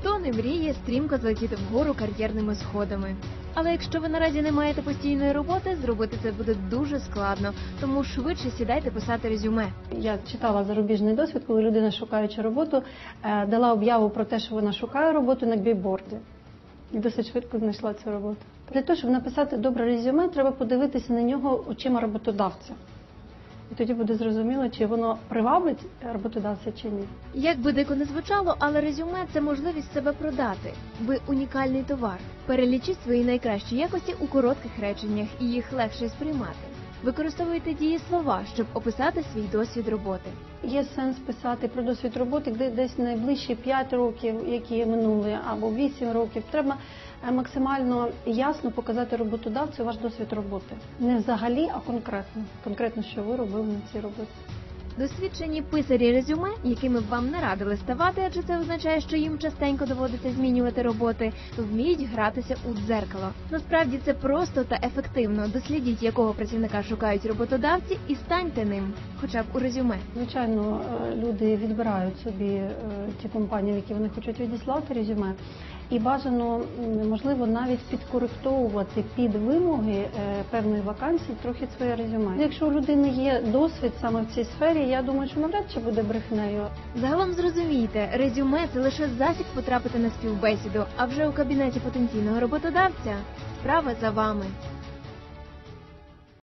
Хто не мріє стрімко злетіти вгору кар'єрними сходами? Але якщо ви наразі не маєте постійної роботи, зробити це буде дуже складно, тому швидше сідайте писати резюме. Я читала зарубіжний досвід, коли людина, шукаючи роботу, е, дала об'яву про те, що вона шукає роботу на бійборді. І досить швидко знайшла цю роботу. Для того, щоб написати добре резюме, треба подивитися на нього очима роботодавця. І тоді буде зрозуміло, чи воно привабить роботодавця чи ні. Як би дико не звучало, але резюме це можливість себе продати. Ви унікальний товар. Перелічіть свої найкращі якості у коротких реченнях і їх легше сприймати. Використовуйте дієслова, щоб описати свій досвід роботи. Є сенс писати про досвід роботи, де десь найближчі 5 років, які минули, або 8 років. Треба е, максимально ясно показати роботодавцю ваш досвід роботи. Не взагалі, а конкретно. Конкретно, що ви робили на цій роботі. Досвідчені писарі резюме, якими б вам не радили ставати, адже це означає, що їм частенько доводиться змінювати роботи, вміють гратися у дзеркало. Насправді це просто та ефективно. Дослідіть, якого працівника шукають роботодавці, і станьте ним, хоча б у резюме. Звичайно, е, люди відбирають собі е, ті компанії, в які вони хочуть відіслати резюме. І бажано, можливо, навіть підкоректовувати під вимоги е, певної вакансії трохи своє резюме. Якщо у людини є досвід саме в цій сфері, я думаю, що навряд чи буде брехнею. Загалом зрозумійте, резюме це лише засіб потрапити на співбесіду, а вже у кабінеті потенційного роботодавця справа за вами.